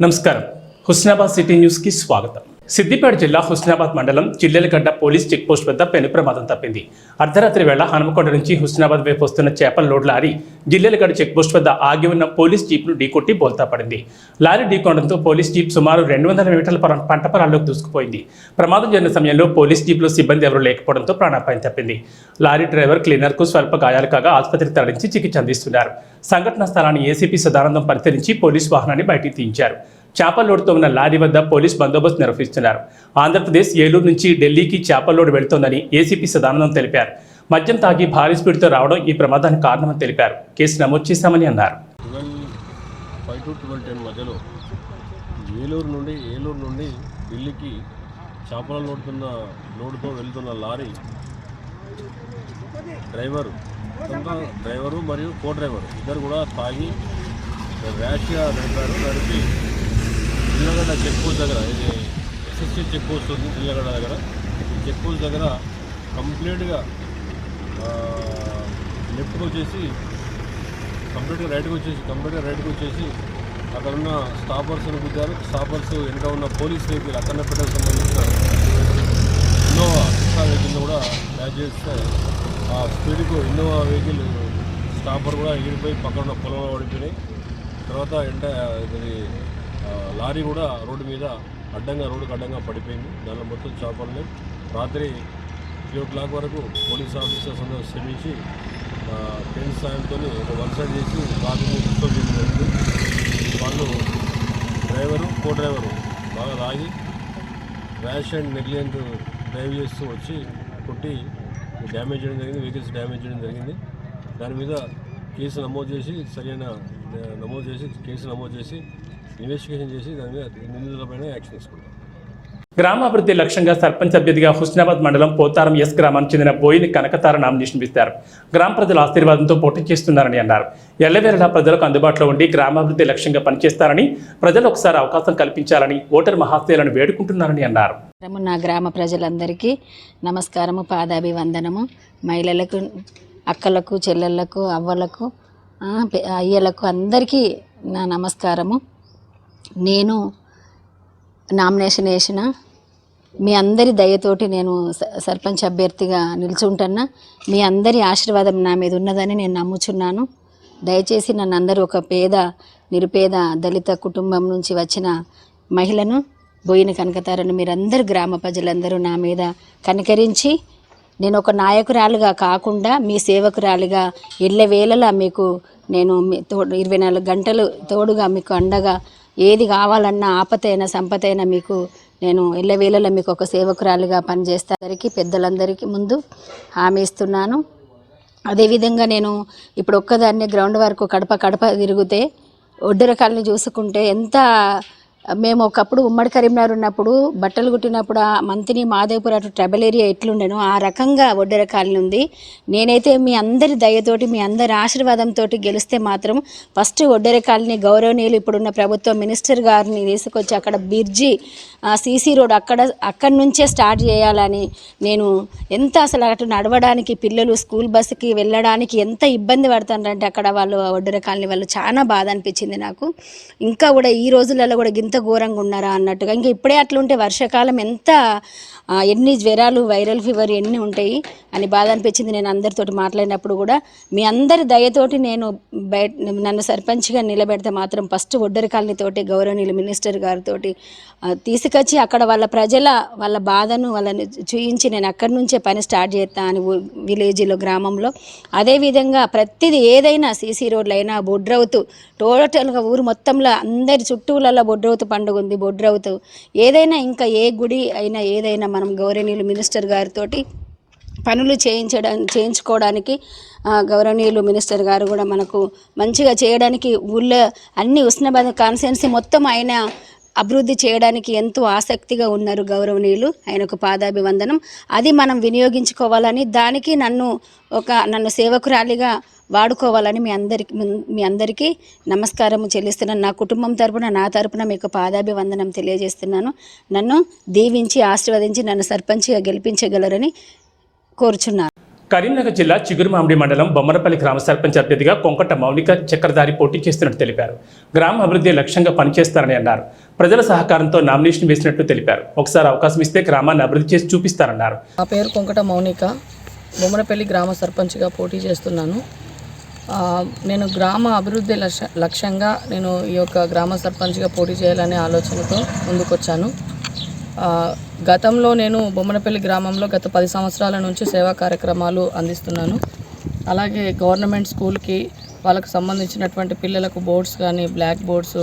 నమస్కారం హుస్నాబాద్ సిటీ న్యూస్కి స్వాగతం సిద్దిపేట జిల్లా హుస్నాబాద్ మండలం చిల్లెలగడ్డ పోలీస్ చెక్పోస్ట్ వద్ద పెను ప్రమాదం తప్పింది. అర్ధరాత్రి వేళ హనుమకొండ నుంచి హుస్నాబాద్ వైపు వస్తున్న చేపల లోడ్ లారీ జిల్లెలగడ్డ చెక్పోస్ట్ వద్ద ఆగి ఉన్న పోలీస్ జీప్ను ఢీకొట్టి బోల్తా పడింది. లారీ ఢీకొనడంతో పోలీస్ జీప్ సుమారు రెండు వందల మీటర్ల పొలం పంట పొలాల్లోకి దూసుకుపోయింది. ప్రమాదం జరిగిన సమయంలో పోలీస్ జీప్లో సిబ్బంది ఎవరూ లేకపోవడంతో ప్రాణాపాయం తప్పింది. లారీ డ్రైవర్ క్లీనర్కు స్వల్ప గాయాలు కాగా ఆసుపత్రికి తరలించి చికిత్స అందిస్తున్నారు. సంఘటనా స్థలాన్ని ఏసీపీ సదానందం పరిశీలించి పోలీస్ వాహనాన్ని బయటికి తీయించారు. చేపల లోడుతో ఉన్న లారీ వద్ద పోలీస్ బందోబస్తు నిర్వహిస్తున్నారు. ఆంధ్రప్రదేశ్ ఏలూరు నుంచి ఢిల్లీకి చేపల లోడు వెళుతోందని ఏసీపీ సదానందం తెలిపారు. మద్యం తాగి భారీ స్పీడ్తో రావడం ఈ ప్రమాదానికి కారణమని తెలిపారు. కేసు నమోదు చేశామని అన్నారు. టు మధ్యలో ఏలూరు నుండి ఏలూరు నుండి ఢిల్లీకి చేపల లోడుతున్న లోడుతో వెళ్తున్న లారీ డ్రైవరు డ్రైవరు మరియు కో డ్రైవర్ ఇద్దరు కూడా తాగి ర్యాష్గా నడిపారు. నడిపి చిల్లగడ్డ చెక్ పోస్ట్ దగ్గర ఇది ఎస్ఎస్సీ చెక్ పోస్ట్ ఉంది చిల్లగడ్డ దగ్గర ఈ చెక్ పోస్ట్ దగ్గర కంప్లీట్గా లెఫ్ట్కి వచ్చేసి కంప్లీట్గా రైట్కి వచ్చేసి కంప్లీట్గా రైట్కి వచ్చేసి అక్కడ ఉన్న స్టాపర్స్ని గుద్దారు. స్టాపర్స్ వెనుక ఉన్న పోలీస్ వెహికల్ అక్కన్నపేటకు సంబంధించిన ఇన్నోవా రిక్షా వెహికల్ కూడా క్యాచ్ చేస్తే ఆ స్పీడ్కు ఇన్నోవా వెహికల్ స్టాపర్ కూడా ఎగిరిపోయి పక్కన ఉన్న పొలంలో పడిపోయినాయి. తర్వాత ఎంట ఇది లారీ కూడా రోడ్డు మీద అడ్డంగా రోడ్డుకి అడ్డంగా పడిపోయింది. దానిలో మొత్తం చేపలని రాత్రి త్రీ ఓ క్లాక్ వరకు పోలీస్ ఆఫీసర్స్ అందరూ శ్రమించి పెన్ సాయంతో ఒక వన్ సైడ్ చేసి లారీని డిస్టర్బ్ చేసినట్టు వాళ్ళు డ్రైవరు కో డ్రైవరు బాగా రాగి ర్యాష్ అండ్ నెగ్లియంట్ డ్రైవ్ చేస్తూ వచ్చి కొట్టి డ్యామేజ్ చేయడం జరిగింది. వెహికల్స్ డ్యామేజ్ చేయడం జరిగింది. దాని మీద కేసు నమోదు చేసి సరైన నమోదు చేసి కేసు నమోదు చేసి ఇన్వెస్టిగేషన్ చేసి దాని మీద నిందితులపైన యాక్షన్ తీసుకుంటాం. గ్రామాభివృద్ధి లక్ష్యంగా సర్పంచ్ అభ్యర్థిగా హుస్నాబాద్ మండలం పోతారం ఎస్ గ్రామానికి చెందిన బోయిని కనకతార నామినేషన్ ఇస్తారు గ్రామ ప్రజల ఆశీర్వాదంతో పోటీ చేస్తున్నారని అన్నారు. ఎల్లవేళలా ప్రజలకు అందుబాటులో ఉండి గ్రామాభివృద్ధి లక్ష్యంగా పనిచేస్తారని ప్రజలు ఒకసారి అవకాశం కల్పించాలని ఓటర్ మహాశయాలను వేడుకుంటున్నారని అన్నారు. నమస్కారము నా గ్రామ ప్రజలందరికీ. నమస్కారము పాదాభివందనము. మహిళలకు అక్కలకు చెల్లెళ్ళకు అవ్వలకు అయ్యలకు అందరికీ నా నమస్కారము. నేను నామినేషన్ వేసిన మీ అందరి దయతోటి నేను స- సర్పంచ్ అభ్యర్థిగా నిల్చుంటున్నా. మీ అందరి ఆశీర్వాదం నా మీద ఉన్నదని నేను నమ్ముచున్నాను. దయచేసి నన్ను అందరూ ఒక పేద నిరుపేద దళిత కుటుంబం నుంచి వచ్చిన మహిళను బోయిన కనకతారని మీరందరూ గ్రామ ప్రజలందరూ నా మీద కనికరించి నేను ఒక నాయకురాలుగా కాకుండా మీ సేవకురాలిగా ఎల్లవేళలా మీకు నేను మీ తోడు ఇరవై నాలుగు గంటలు తోడుగా మీకు అండగా ఏది కావాలన్నా ఆపతైన సంపతైనా మీకు నేను ఎల్లవేళలో మీకు ఒక సేవకురాలిగా పనిచేస్తానికి పెద్దలందరికీ ముందు హామీ ఇస్తున్నాను. అదేవిధంగా నేను ఇప్పుడు ఒక్కదాన్నే గ్రౌండ్ వరకు కడప కడప తిరిగితే ఒడ్డరకాలని చూసుకుంటే ఎంత మేము ఒకప్పుడు ఉమ్మడి కరీంనగర్ ఉన్నప్పుడు బట్టలు కుట్టినప్పుడు ఆ మంతిని మాదేపుర అటు ట్రైబల్ ఏరియా ఎట్లుండెనో ఆ రకంగా ఒడ్డర కాలనీ ఉంది నేనైతే మీ అందరి దయతోటి మీ అందరి ఆశీర్వాదంతో గెలిస్తే మాత్రం ఫస్ట్ ఒడ్డర కాలనీ గౌరవనీయులు ఇప్పుడున్న ప్రభుత్వం మినిస్టర్ గారిని తీసుకొచ్చి అక్కడ బిర్జి సీసీ రోడ్ అక్కడ అక్కడి నుంచే స్టార్ట్ చేయాలని నేను ఎంత అసలు అటు నడవడానికి పిల్లలు స్కూల్ బస్సుకి వెళ్ళడానికి ఎంత ఇబ్బంది పడుతుందంటే అక్కడ వాళ్ళు ఒడ్డర కాలనీ వాళ్ళు చాలా బాధ అనిపించింది నాకు. ఇంకా కూడా ఈ రోజులలో కూడా ఇంత ఘోరంగా ఉన్నారా అన్నట్టుగా. ఇంకా ఇప్పుడే అట్లుంటే వర్షాకాలం ఎంత ఎన్ని జ్వరాలు వైరల్ ఫీవర్ ఎన్ని ఉంటాయి అని బాధ అనిపించింది నేను అందరితోటి మాట్లాడినప్పుడు కూడా. మీ అందరి దయతోటి నేను బయట నన్ను సర్పంచ్గా నిలబెడితే మాత్రం ఫస్ట్ ఒడ్డరి కాలనీతోటి గౌరవనీయులు మినిస్టర్ గారితో తీసుకొచ్చి అక్కడ వాళ్ళ ప్రజల వాళ్ళ బాధను వాళ్ళని చూయించి నేను అక్కడి నుంచే పని స్టార్ట్ చేస్తాను అని విలేజ్లో గ్రామంలో. అదేవిధంగా ప్రతిదీ ఏదైనా సీసీ రోడ్లు అయినా బొడ్రవుతూ టోటల్గా ఊరు మొత్తంలో అందరి చుట్టూలలో బొడ్రవుతు పండుగ ఉంది బొడ్రవుతు. ఏదైనా ఇంకా ఏ గుడి అయినా ఏదైనా మనం గౌరవనీయులు మినిస్టర్ గారితోటి పనులు చేయించడం చేయించుకోవడానికి గౌరవనీయులు మినిస్టర్ గారు కూడా మనకు మంచిగా చేయడానికి ఊళ్ళో అన్ని ఉస్నాబాద్ కాన్స్టిట్యున్సీ మొత్తం ఆయన అభివృద్ధి చేయడానికి ఎంతో ఆసక్తిగా ఉన్నారు గౌరవనీయులు. ఆయనకు పాదాభివందనం. అది మనం వినియోగించుకోవాలని దానికి నన్ను ఒక నన్ను సేవకురాలిగా వాడుకోవాలని మీ అందరికి మీ అందరికీ నమస్కారం చెల్లిస్తున్నాను. నా కుటుంబం తరపున నా తరపున మీకు పాదాభివందనం తెలియజేస్తున్నాను. నన్ను దీవించి ఆశీర్వదించి నన్ను సర్పంచ్గా గెలిపించగలరని కోరుచున్నాను. కరీంనగర్ జిల్లా చిగురుమామిడి మండలం బొమ్మరపల్లి గ్రామ సర్పంచ్ అభ్యర్థిగా కొంకట మౌనిక చక్రధారి పోటీ చేస్తున్నట్టు తెలిపారు. గ్రామ అభివృద్ధి లక్ష్యంగా పనిచేస్తారని అన్నారు. ప్రజల సహకారంతో నామినేషన్ వేసినట్టు తెలిపారు. ఒకసారి అవకాశం ఇస్తే గ్రామాన్ని అభివృద్ధి చేసి చూపిస్తారన్నారు. నా పేరు కొంకట మౌనిక. బొమ్మరపల్లి గ్రామ సర్పంచ్గా పోటీ చేస్తున్నాను. నేను గ్రామ అభివృద్ధి లక్ష్య లక్ష్యంగా నేను ఈ యొక్క గ్రామ సర్పంచ్గా పోటీ చేయాలనే ఆలోచనతో ముందుకొచ్చాను. గతంలో నేను బొమ్మనపల్లి గ్రామంలో గత పది సంవత్సరాల నుంచి సేవా కార్యక్రమాలు అందిస్తున్నాను. అలాగే గవర్నమెంట్ స్కూల్కి వాళ్ళకు సంబంధించినటువంటి పిల్లలకు బోర్డ్స్ కానీ బ్లాక్ బోర్డ్స్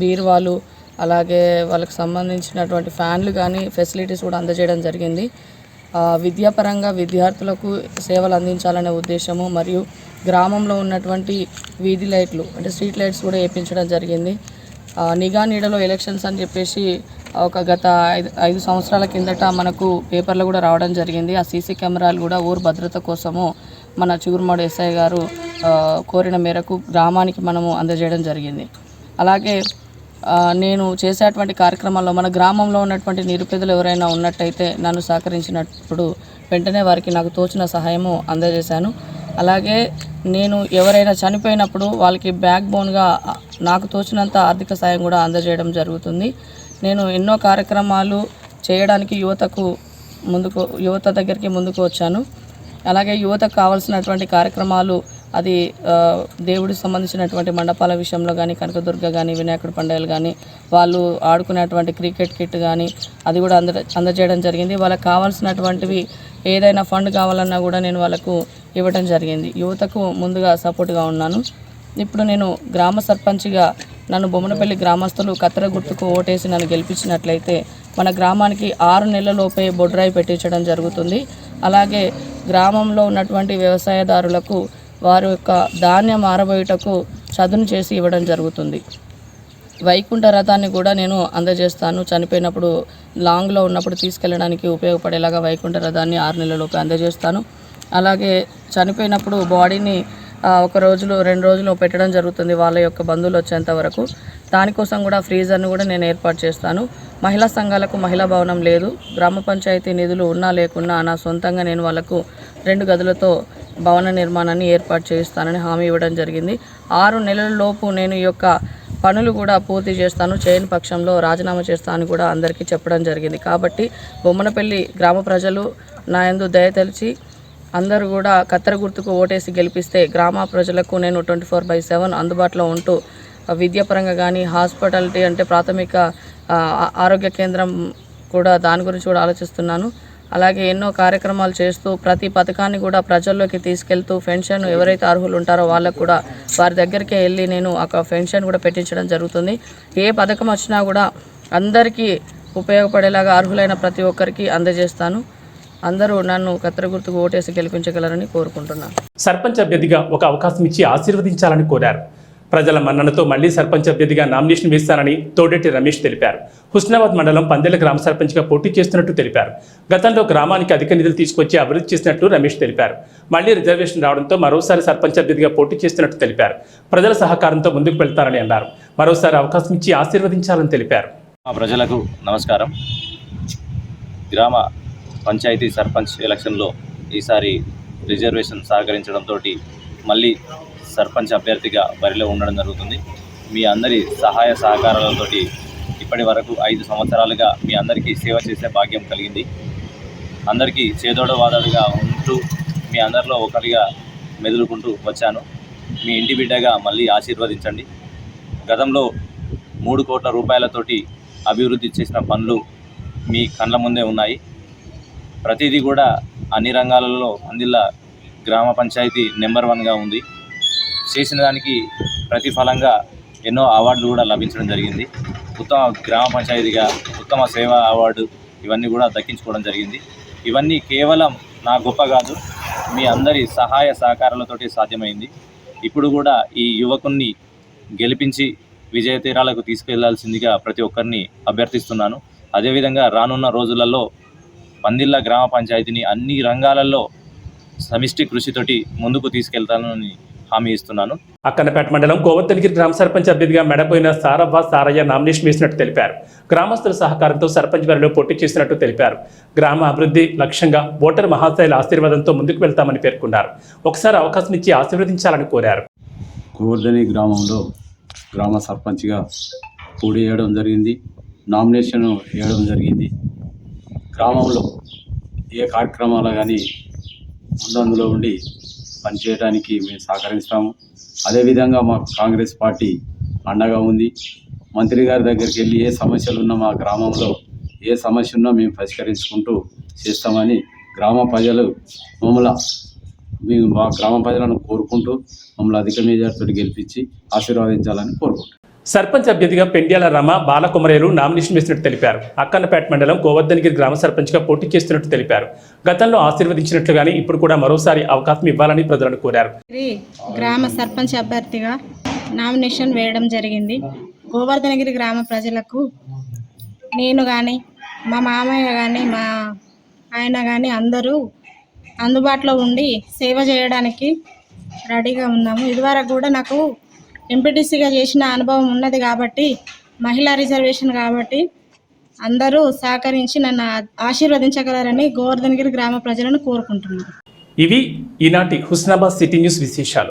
బీరువాలు అలాగే వాళ్ళకి సంబంధించినటువంటి ఫ్యాన్లు కానీ ఫెసిలిటీస్ కూడా అందజేయడం జరిగింది. విద్యాపరంగా విద్యార్థులకు సేవలు అందించాలనే ఉద్దేశము మరియు గ్రామంలో ఉన్నటువంటి వీధి లైట్లు అంటే స్ట్రీట్ లైట్స్ కూడా వేయించడం జరిగింది. నిఘా నీడలో ఎలక్షన్స్ అని చెప్పేసి ఒక గత ఐదు ఐదు సంవత్సరాల కిందట మనకు పేపర్లో కూడా రావడం జరిగింది. ఆ సీసీ కెమెరాలు కూడా ఊరు భద్రత కోసము మన చిగురుమాడు ఎస్ఐ గారు కోరిన మేరకు గ్రామానికి మనము అందజేయడం జరిగింది. అలాగే నేను చేసేటువంటి కార్యక్రమాల్లో మన గ్రామంలో ఉన్నటువంటి నిరుపేదలు ఎవరైనా ఉన్నట్టయితే నన్ను సహకరించినప్పుడు వెంటనే వారికి నాకు తోచిన సహాయము అందజేశాను. అలాగే నేను ఎవరైనా చనిపోయినప్పుడు వాళ్ళకి బ్యాక్ బోన్గా నాకు తోచినంత ఆర్థిక సాయం కూడా అందజేయడం జరుగుతుంది. నేను ఎన్నో కార్యక్రమాలు చేయడానికి యువతకు ముందుకు యువత దగ్గరికి ముందుకు వచ్చాను. అలాగే యువతకు కావాల్సినటువంటి కార్యక్రమాలు అది దేవుడికి సంబంధించినటువంటి మండపాల విషయంలో కానీ కనకదుర్గ కానీ వినాయకుడి పండుగలు కానీ వాళ్ళు ఆడుకునేటువంటి క్రికెట్ కిట్ కానీ అది కూడా అంద అందజేయడం జరిగింది. వాళ్ళకి కావాల్సినటువంటివి ఏదైనా ఫండ్ కావాలన్నా కూడా నేను వాళ్ళకు ఇవ్వడం జరిగింది. యువతకు ముందుగా సపోర్ట్గా ఉన్నాను. ఇప్పుడు నేను గ్రామ సర్పంచ్గా నన్ను బొమ్మనపల్లి గ్రామస్తులు కత్తెర గుర్తుకు ఓటేసి నన్ను గెలిపించినట్లయితే మన గ్రామానికి ఆరు నెలలలోపే బొడ్రాయి పెట్టించడం జరుగుతుంది. అలాగే గ్రామంలో ఉన్నటువంటి వ్యవసాయదారులకు వారి యొక్క ధాన్యం ఆరబోయుటకు చదును చేసి ఇవ్వడం జరుగుతుంది. వైకుంఠ రథాన్ని కూడా నేను అందజేస్తాను. చనిపోయినప్పుడు లాంగ్లో ఉన్నప్పుడు తీసుకెళ్ళడానికి ఉపయోగపడేలాగా వైకుంఠ రథాన్ని ఆరు నెలలలోపు అందజేస్తాను. అలాగే చనిపోయినప్పుడు బాడీని ఒక రోజులు రెండు రోజులు పెట్టడం జరుగుతుంది వాళ్ళ యొక్క బంధువులు వచ్చేంత వరకు. దానికోసం కూడా ఫ్రీజర్ను కూడా నేను ఏర్పాటు చేస్తాను. మహిళా సంఘాలకు మహిళా భవనం లేదు. గ్రామ పంచాయతీ నిధులు ఉన్నా లేకున్నా నా సొంతంగా నేను వాళ్ళకు రెండు గదులతో భవన నిర్మాణాన్ని ఏర్పాటు చేయిస్తానని హామీ ఇవ్వడం జరిగింది. ఆరు నెలల లోపు నేను ఈ యొక్క పనులు కూడా పూర్తి చేస్తాను. చేయని పక్షంలో రాజీనామా చేస్తానని కూడా అందరికీ చెప్పడం జరిగింది. కాబట్టి బొమ్మనపల్లి గ్రామ ప్రజలు నా యందు దయ తెలిసి అందరూ కూడా కత్తెర గుర్తుకు ఓటేసి గెలిపిస్తే గ్రామ ప్రజలకు నేను ట్వంటీ ఫోర్ బై సెవెన్ అందుబాటులో ఉంటూ విద్యాపరంగా కానీ హాస్పిటాలిటీ అంటే ప్రాథమిక ఆరోగ్య కేంద్రం కూడా దాని గురించి కూడా ఆలోచిస్తున్నాను. అలాగే ఎన్నో కార్యక్రమాలు చేస్తూ ప్రతి పథకాన్ని కూడా ప్రజల్లోకి తీసుకెళ్తూ పెన్షన్ ఎవరైతే అర్హులు ఉంటారో వాళ్ళకు కూడా వారి దగ్గరికి వెళ్ళి నేను ఒక పెన్షన్ కూడా పెట్టించడం జరుగుతుంది. ఏ పథకం వచ్చినా కూడా అందరికీ ఉపయోగపడేలాగా అర్హులైన ప్రతి ఒక్కరికి అందజేస్తాను. అందరూ నన్ను కత్తెర గుర్తుకు ఓటేసి గెలిపించగలరని కోరుకుంటున్నాను సర్పంచ్ అభ్యర్థిగా ఒక అవకాశం ఇచ్చి ఆశీర్వదించాలని కోరారు. ప్రజల మన్ననతో మళ్ళీ సర్పంచ్ అభ్యర్థిగా నామినేషన్ వేస్తానని తోడెట్టి రమేష్ తెలిపారు. హుస్నాబాద్ మండలం పందెల గ్రామ సర్పంచ్గా పోటీ చేస్తున్నట్టు తెలిపారు. గతంలో గ్రామానికి అధిక నిధులు తీసుకొచ్చి అభివృద్ధి చేసినట్టు రమేష్ తెలిపారు. మళ్ళీ రిజర్వేషన్ రావడంతో మరోసారి సర్పంచ్ అభ్యర్థిగా పోటీ చేస్తున్నట్టు తెలిపారు. ప్రజల సహకారంతో ముందుకు వెళ్తారని అన్నారు. మరోసారి అవకాశం ఇచ్చి ఆశీర్వదించాలని తెలిపారు. మా ప్రజలకు నమస్కారం. గ్రామ పంచాయతీ సర్పంచ్ ఎలక్షన్లో ఈసారి రిజర్వేషన్ సహకరించడంతో మళ్ళీ సర్పంచ్ అభ్యర్థిగా బరిలో ఉండడం జరుగుతుంది. మీ అందరి సహాయ సహకారాలతోటి ఇప్పటి వరకు ఐదు సంవత్సరాలుగా మీ అందరికీ సేవ చేసే భాగ్యం కలిగింది. అందరికీ చేదోడవాదాలుగా ఉంటూ మీ అందరిలో ఒకరిగా మెదులుకుంటూ వచ్చాను. మీ ఇంటి బిడ్డగా మళ్ళీ ఆశీర్వదించండి. గతంలో మూడు కోట్ల రూపాయలతోటి అభివృద్ధి చేసిన పనులు మీ కళ్ళ ముందే ఉన్నాయి. ప్రతిదీ కూడా అన్ని రంగాలలో అందులో గ్రామ పంచాయతీ నెంబర్ వన్గా ఉంది. చేసిన దానికి ప్రతిఫలంగా ఎన్నో అవార్డులు కూడా లభించడం జరిగింది. ఉత్తమ గ్రామ పంచాయతీగా ఉత్తమ సేవా అవార్డు ఇవన్నీ కూడా దక్కించుకోవడం జరిగింది. ఇవన్నీ కేవలం నా గొప్ప కాదు మీ అందరి సహాయ సహకారాలతోటి సాధ్యమైంది. ఇప్పుడు కూడా ఈ యువకుణ్ణి గెలిపించి విజయ తీరాలకు తీసుకెళ్ళాల్సిందిగా ప్రతి ఒక్కరిని అభ్యర్థిస్తున్నాను. అదేవిధంగా రానున్న రోజులలో పందిళ్ళ గ్రామ పంచాయతీని అన్ని రంగాలలో సమిష్టి కృషితోటి ముందుకు తీసుకెళ్తానని హామీ ఇస్తున్నాను. అక్కన్నపేట మండలం కోవత్తలగిరి గ్రామ సర్పంచ్ అభ్యర్థిగా మెడపోయిన సారవ్వ సారయ్య నామినేషన్ వేసినట్టు తెలిపారు. గ్రామస్తుల సహకారంతో సర్పంచ్ బరిలో పోటీ చేసినట్టు తెలిపారు. గ్రామ అభివృద్ధి లక్ష్యంగా ఓటర్ మహాశైల ఆశీర్వాదంతో ముందుకు వెళ్తామని పేర్కొన్నారు. ఒకసారి అవకాశం ఇచ్చి ఆశీర్వదించాలని కోరారు. గోవర్ధని గ్రామంలో గ్రామ సర్పంచ్గా పోటీ చేయడం జరిగింది. నామినేషన్ వేయడం జరిగింది. గ్రామంలో ఏ కార్యక్రమాలు కానీ ముందందులో ఉండి పనిచేయడానికి మేము సహకరిస్తాము. అదేవిధంగా మా కాంగ్రెస్ పార్టీ అండగా ఉంది. మంత్రి గారి దగ్గరికి వెళ్ళి ఏ సమస్యలు ఉన్నా మా గ్రామంలో ఏ సమస్య ఉన్నా మేము పరిష్కరించుకుంటూ చేస్తామని గ్రామ ప్రజలు మమ్మల్ని మేము మా గ్రామ ప్రజలను కోరుకుంటూ మమ్మల్ని అధిక మెజార్టీతో గెలిపించి ఆశీర్వదించాలని కోరుకుంటున్నాం. సర్పంచ్ అభ్యర్థిగా పెండ్యాల రమ బాలకుమరేలు నామినేషన్ వేసినట్టు తెలిపారు. అక్కన్నపేట మండలం గోవర్ధనగిరి గ్రామ సర్పంచ్గా పోటీ చేస్తున్నట్టు తెలిపారు. గతంలో ఆశీర్వదించినట్లుగానే ఇప్పుడు కూడా మరోసారి అవకాశం ఇవ్వాలని ప్రజలను కోరారు. గ్రామ సర్పంచ్ అభ్యర్థిగా నామినేషన్ వేయడం జరిగింది. గోవర్ధనగిరి గ్రామ ప్రజలకు నేను కానీ మా మామయ్య కానీ మా ఆయన కానీ అందరూ అందుబాటులో ఉండి సేవ చేయడానికి రెడీగా ఉన్నాము. ఇదివరకు కూడా నాకు ఎంపీటీసీగా చేసిన అనుభవం ఉన్నది కాబట్టి మహిళా రిజర్వేషన్ కాబట్టి అందరూ సహకరించి నన్ను ఆశీర్వదించగలరని గోవర్ధనగిరి గ్రామ ప్రజలను కోరుకుంటున్నాను. ఇవి ఈనాటి హుస్నాబాద్ సిటీ న్యూస్ విశేషాలు.